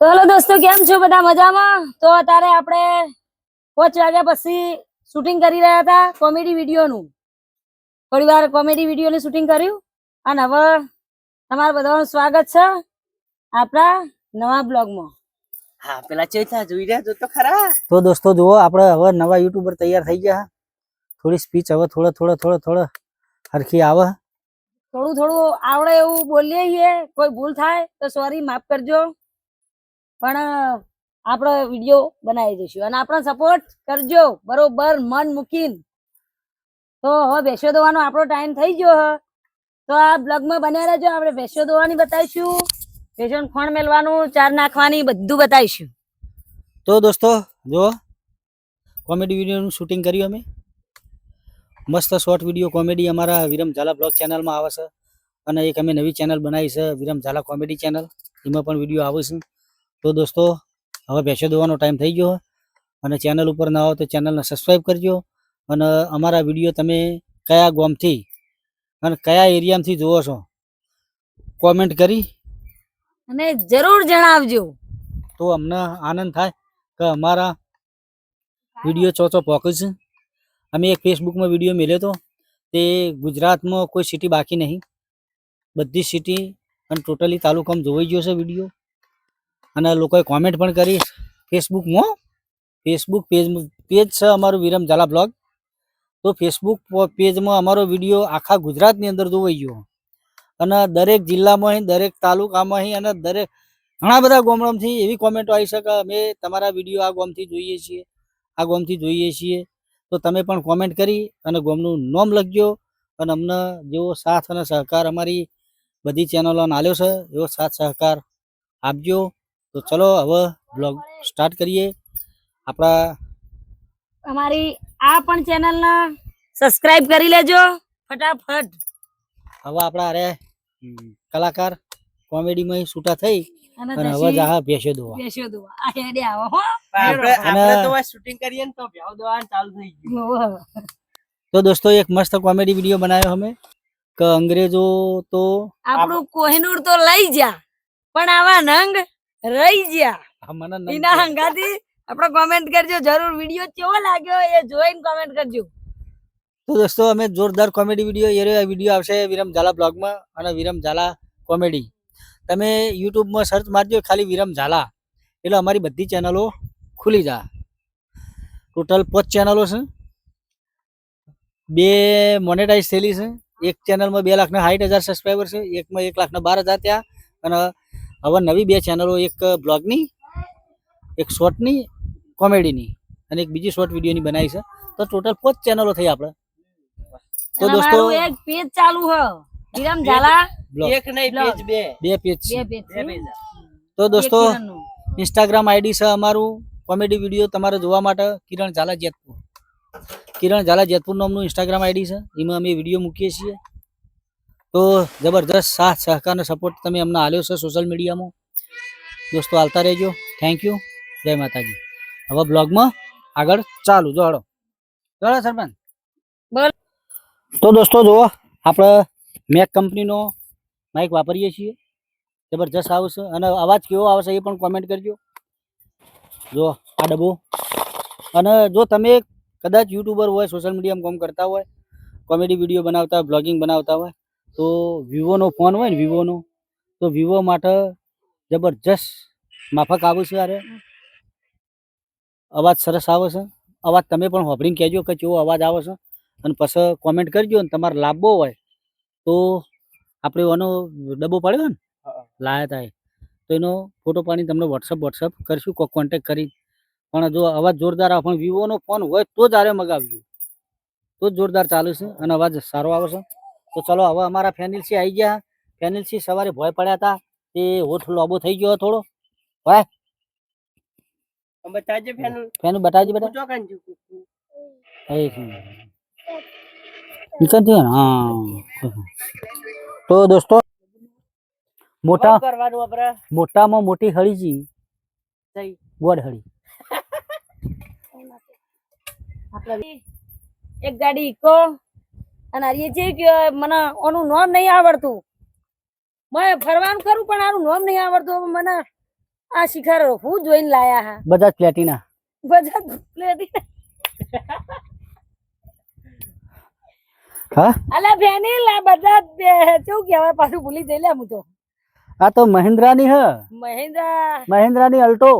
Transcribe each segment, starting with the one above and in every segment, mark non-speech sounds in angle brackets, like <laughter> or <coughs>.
તો હેલો દોસ્તો કેમ છો બધા મજામાં? તો અત્યારે આપણે પાંચ વાગ્યા પછી શૂટિંગ કરી રહ્યા હતા કોમેડી વિડીયોનું થોડી વાર કોમેડી વિડીયોનું શૂટિંગ કર્યું અને હવે તમારા બધાનું સ્વાગત છે આપણા નવા બ્લોગમાં હા પેલા ચેતા જોઈ રહ્યા તો તો ખરા. તો દોસ્તો જુઓ આપણે હવે નવા યુટ્યુબર તૈયાર થઈ ગયા. થોડી સ્પીચ હવે થોડો થોડો થોડો થોડો હરખી આવે. થોડું થોડું આવડે એવું બોલીએ છીએ. કોઈ ભૂલ થાય તો સોરી માફ કરજો. પણ આપણે વીડિયો બનાવી દઈશું. અને આપણો સપોર્ટ કરજો. બરોબર? મન મૂકીને. તો હવે ભેંસો દોવાનો આપણો ટાઈમ થઈ ગયો હ. તો આ બ્લોગમાં બન્યા રહેજો. આપણે ભેંસો દોવાની બતાવીશું. ભેંસોને ખોણ મેલવાનું ચાર નાખવાની, બધું બતાવીશું. તો દોસ્તો, જો કોમેડી વિડીયોનું શૂટિંગ કર્યું અમે. મસ્ત શોર્ટ વીડિયો કોમેડી અમારા વિરમ ઝાલા બ્લોગ ચેનલમાં આવે છે. અને એક અમે નવી ચેનલ બનાવી છે, વિરમ ઝાલા કોમેડી ચેનલ એમાં પણ વીડિયો આવે છે તો દોસ્તો હવે ભેંસો દોવાનો ટાઈમ થઈ ગયો અને ચેનલ ઉપર ના આવો તો ચેનલને સબસ્ક્રાઈબ કરજો અને અમારા વીડિયો તમે કયા ગામથી અને કયા એરિયામાંથી જુઓ છો કોમેન્ટ કરી. અને જરૂર જણાવજો. તો અમને આનંદ થાય કે અમારા વીડિયો ચોચો છે અમે એક ફેસબુકમાં વીડિયો મેલ્યો હતો તે ગુજરાતમાં કોઈ સિટી બાકી નહીં. બધી સિટી અને ટોટલી તાલુકામાં જોવાઈ ગયો છે વીડિયો અને લોકોએ કોમેન્ટ પણ કરી. ફેસબુકમાં ફેસબુક પેજ પેજ છે અમારું વિરમ ઝાલા બ્લોગ તો ફેસબુક પેજમાં અમારો વીડિયો આખા ગુજરાતની અંદર જોવાઈ ગયો. અને દરેક જિલ્લામાં દરેક તાલુકામાં અને દરેક, ઘણા બધા ગામડામાંથી એવી કોમેન્ટો આવી શકે અમે તમારા વીડિયો આ ગામથી જોઈએ છીએ, આ ગામથી જોઈએ છીએ. તો તમે પણ કોમેન્ટ કરી અને ગામનું નામ લખજો અને અમને જેવો સાથ અને સહકાર અમારી બધી ચેનલોને આલ્યો છે, એવો સાથ સહકાર આપજો. તો ચલો હવે બ્લોગ સ્ટાર્ટ કરીએ. આપણા અમારી આ પણ ચેનલને સબસ્ક્રાઇબ કરી લેજો ફટાફટ. હવે આપણા અરે કલાકાર કોમેડીમાં છૂટા થઈ અને હવે જાહા ભેંસો દોવા. ભેસો દોવા. આ હેડે આવો હો. આપણે આપણે તો શૂટિંગ કરીએ ને તો ભેવ દોવાનું ચાલુ થઈ ગયું. તો દોસ્તો એક મસ્ત કોમેડી વીડિયો બનાવ્યો અમે. કે અંગ્રેજો તો આપણું કોહિનૂર તો લઈ જા પણ આવા નંગ રહી ગયા. મને એના હંગાથી આપણે કોમેન્ટ કરજો. જરૂર વીડિયો કેવો લાગ્યો એ જોઈને કોમેન્ટ કરજો. તો દોસ્તો અમે જોરદાર કોમેડી વીડિયો એ વીડિયો આવશે વિરમ ઝાલા બ્લોગમાં અને વિરમ ઝાલા કોમેડી તમે યુટ્યુબમાં સર્ચ મારજો ખાલી વિરમ ઝાલા. એટલે અમારી બધી ચેનલો ખુલી જા. ટોટલ પાંચ ચેનલો છે. બે મોનેટાઈઝ થયેલી છે. એક ચેનલમાં બે લાખના સાઠ હજાર સબસ્ક્રાઈબર છે. એકમાં એક લાખના બાર હજાર ત્યાં અને હવે નવી બે ચેનલો એક બ્લોગની એક શોર્ટની કોમેડીની અને એક બીજી શોર્ટ વિડીયોની બનાવી છે. તો ટોટલ પાંચ ચેનલો થઈ આપણે તો દોસ્તો એક પેજ ચાલુ હ. વિરામ ઝાલા. એક નહીં પેજ બે. બે પેજ બે પેજ તો દોસ્તો ઇન્સ્ટાગ્રામ આઈડી છે અમારું. કોમેડી વીડિયો તમારે જોવા માટે કિરણ ઝાલા જેતપુર. કિરણ ઝાલા જેતપુર નામનું ઇન્સ્ટાગ્રામ આઈડી છે. એમાં અમે વીડિયો મૂકીએ છીએ. તો જબરદસ્ત સાથ સહકાર સપોર્ટ તમે અમને આલ્યો છે સોશિયલ મીડિયામાં દોસ્તો હાલતા રહેજો. થેન્ક યુ જય માતાજી. હવે બ્લોગમાં આગળ ચાલુ. જોડો જોડો સરપંચ. બોલ. તો દોસ્તો જુઓ આપણે મેક કંપનીનો માઇક વાપરીએ છીએ. જબરજસ્ત આવશે. અને અવાજ કેવો આવશે એ પણ કોમેન્ટ કરજો. જો આ ડબ્બો. અને જો તમે કદાચ યુટ્યુબર હોય સોશિયલ મીડિયામાં કામ કરતા હોય કોમેડી વીડિયો બનાવતા હોય બ્લોગિંગ બનાવતા હોય તો વિવોનો ફોન હોય ને વિવોનો તો વિવો માટે જબરજસ્ત માફક આવે છે અરે અવાજ સરસ આવે છે. અવાજ તમે પણ હોભળીને કહેજો કે કેવો અવાજ આવે છે. અને પછી કોમેન્ટ કરજો ને તમારે લાભવો હોય તો આપણે એનો ડબ્બો પડ્યો ને? લાયા તા તો એનો ફોટો પાડીને તમને વોટ્સઅપ વોટ્સઅપ કરશું કોઈ કોન્ટેક કરી પણ જો અવાજ જોરદાર આવે પણ વિવોનો ફોન હોય તો જ આરે મગાવજો. તો જ જોરદાર ચાલુ છે અને અવાજ સારો આવે છે. તો ચલો હવે અમારા ફેનિલસી આવી ગયા. ફેનિલસી સવારે ભય પડ્યા હતા તે હોઠ લોબો થઈ ગયો થોડો. બતાજે ફેન ફેન બેટા. નીકળતી હા. તો દોસ્તો મોટા કરવાનું આપણે? મોટામાં મોટી હળી જી. જઈ હળી. <laughs> એક ગાડી ઇકો અને હરીએ છે મને ઓનું નામ નહીં આવડતું. મેં ફરવાનું કરું પણ આનું નામ નહીં આવડતું. મને આ શિખર હું જોઈને લાયા હા. બજાજ પ્લેટિના. બધા પ્લેટી હા? અલા બેની લા બધા કેવું કહેવાય પાછું ભૂલી જઈ લે હું તો. આ તો મહિન્દ્રાની હ. મહિન્દ્રા. મહિન્દ્રાની અલ્ટો.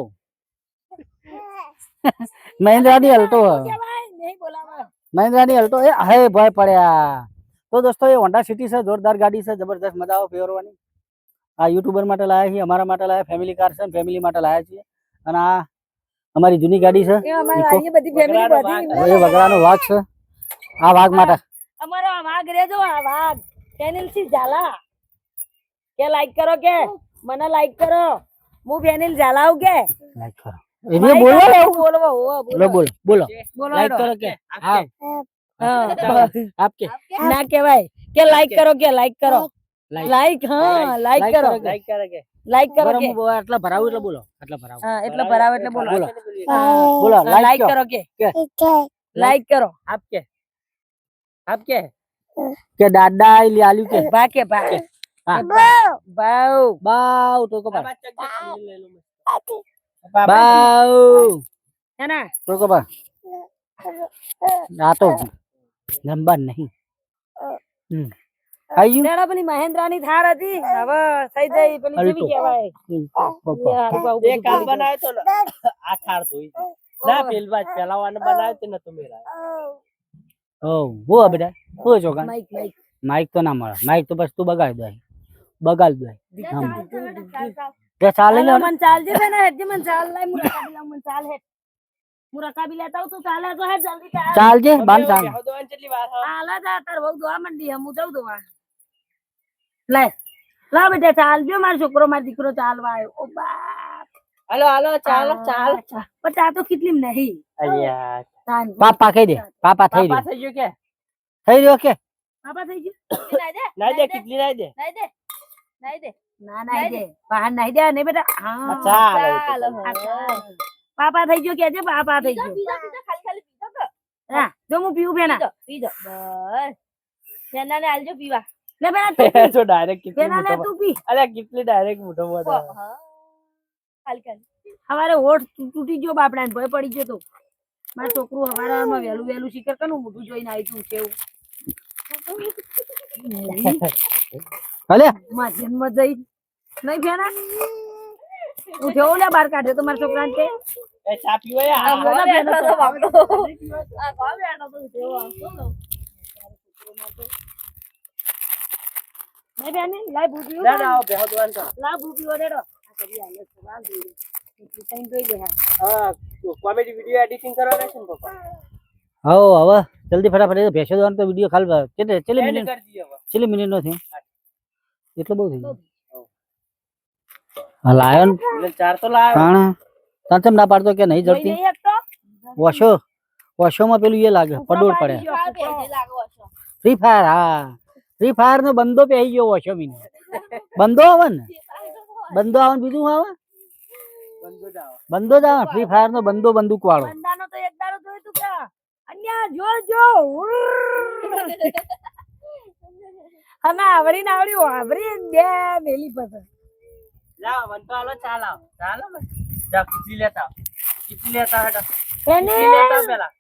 <laughs> મહિન્દ્રાની અલ્ટો હ શું કહેવાય નહીં બોલાવા મહિન્દ્રાની અલ્ટો એ હે ભય પડ્યા. તો દોસ્તો એ હોન્ડા સિટી છે જોરદાર ગાડી છે જબરદસ્ત મજા આવે ફેરવાની. આ યુટ્યુબર માટે લાયા છીએ અમારા માટે લાયા ફેમિલી કાર છે ફેમિલી માટે લાયા છીએ. અને આ અમારી જૂની ગાડી છે એ વગડાનો વાઘ. છે. આ વાઘ માટે. અમારો આ વાઘ રેજો આ વાઘ. ચેનલથી ઝાલા. કે લાઈક કરો કે મને લાઈક કરો. હું ફેનિલ આવું કે? લાઈક કરો. એ બી બોલો. ને બોલો. હોવા બોલો બોલો. બોલો બોલો લાઈક હેડો. કરો કે. હા. હા. <laughs> આપકે? ના કહેવાય. કે લાઈક કરો કે લાઈક કરો. Like. લાઈક હા લાઈક Like કરો કરો કે? લાઈક કરે કે. લાઈક કરો બરાબર, કે. હું આટલા ભરાવું એટલે બોલો. આટલા ભરાવું. હા એટલે બરાબર એટલે બોલો. બોલો. હા, બોલો હા, લાઈક લાઈક કરો. કરો કે. લાઈક કરો. આપકે? આપકે? કે દાદા આઈ લી આલ્યું કે. ભા કે ભા હા. ભાવ બાવ. તો કો આ બા બાદ ના ચક લઈ લો મસ્ત. બાવ. હે ને તો કો બા. આ તો નંબર નહીં. હમ. આયુ લેડા પેલી મહેન્દ્રાની થાર હતી. હવે થઈ જઈ પેલી. કેવી કહેવાય. પપ્પા. એ હારું બાવું તે બધું કાલ બનાવ્યો તો આ થાર ધોઈ ના પેલવા પેલાવાને બનાવ્યો તે નતો મેરા ઓ હું આ બેટા હો ગઈ. Mike Mike. માઈક તો ના મળે. માઈક તો બસ તું બગાડ દે. બગાડ દે. ચાલ, તે ચાલે ને મને ચાલજે છે ને હેડજે મને ચાલ લાય મું રકાબી લાવું મને ચાલ હેડ. મું રકાબી લેતા આવું તું ચાલે તો હેડ જલ્દી ચાલ. ચાલજે બાન ચાલ. દોવાની કેટલી વાર? હાલા જા તાર બહુ દોવા મંડી હે, હું જાઉં દોવા. લાય લા બેટા ચાલજો મારો છોકરો મારો દીકરો ચાલવા આવ્યો. ઓ બાપ. હાલો હાલો ચાલો ચાલ. પણ ચા તો કેટલી નહીં. અલ્યા. પાપા કહી દે પાપા થઈ રહ્યો થઈ ગયો કે? થઈ રહ્યો કે પાપા થઈ ગયું? <coughs> ના દે? કેટલી ના દે? ના નાઈ દે બહાર નાઈ દે નહીં બેટા હા. ચાલ પાપા થઈ ગયો કે પાપા થઈ ગયો. હા જો હું પીવું બેના. <laughs> તું પી. તો ડાયરેક્ટ પી અલ્યા કેટલી ડાયરેક્ટ મોટો મોટો હવારે હોઠ તૂટી ગયો બાપડા ભય પડી ગયો તો. મારું છોકરું હવારે વહેલું વહેલું શીખર કનું મોઢું જોઈને આવી તું છે <laughs> <laughs> ભલે માધ્યમમાં જઈ નહીં ભેના હું જોઉં લે બાર કાઢ્યો તો મારા છોકરાને તે. ના. ના ચાલો. ને હવે જલ્દી ફટાફટ ભેસો દવાનો તો વીડિયો ખાલી કેટલે કેટલી મિનિટ. કેટલી મિનિટ નો થયો? એટલો બહુ થઈ ગયું. લાયો ને. ચાર તો લાયો. કાણ તાર ચમ ના પાડતો કે નહીં જડતી? વોશો. વોશોમાં પેલું એ લાગે પડોડ પડોળ પડે ફ્રી ફાયર હા. ફ્રી ફાયર નો બંદો પહેરી ગયો વોશો મીને બંદો આવે ને? બંદો આવે બીજું આવે? બંદો જ આવે. ફ્રી ફાયર નો? બંદો બંદૂક વાળો બંદાનો તો એક દાડો જોયું તું કે? અન્યા જો. અને આવડી ને આવડી વાવરી બે મેલી પાસે લાવો બંધો હાલો ચા લાવો. ચા જા કેટલી લેતા આવો. કેટલી લેતા હેડો એને કેટલી લેતા પેલા.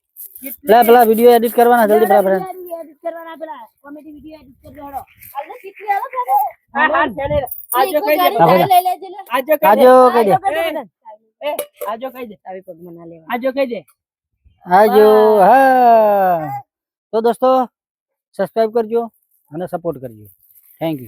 પેલા પેલા વીડિયો એડિટ કરવાના જલ્દી ફટાફટ એડિટ કરવાના પેલા. કોમેડી વિડિયો એડિટ કરજો હેડો. આલે હા આલો આજો હા હા, ચાલે આજો કઈ દે. આજો કઈ દે. આજો કઈ દે એ આજો કઈ દે. આવી પગ મના લેવા. આજો કઈ દે. આજો હા. તો દોસ્તો સબસ્ક્રાઇબ કરજો. અને સપોર્ટ કરજો. Thank you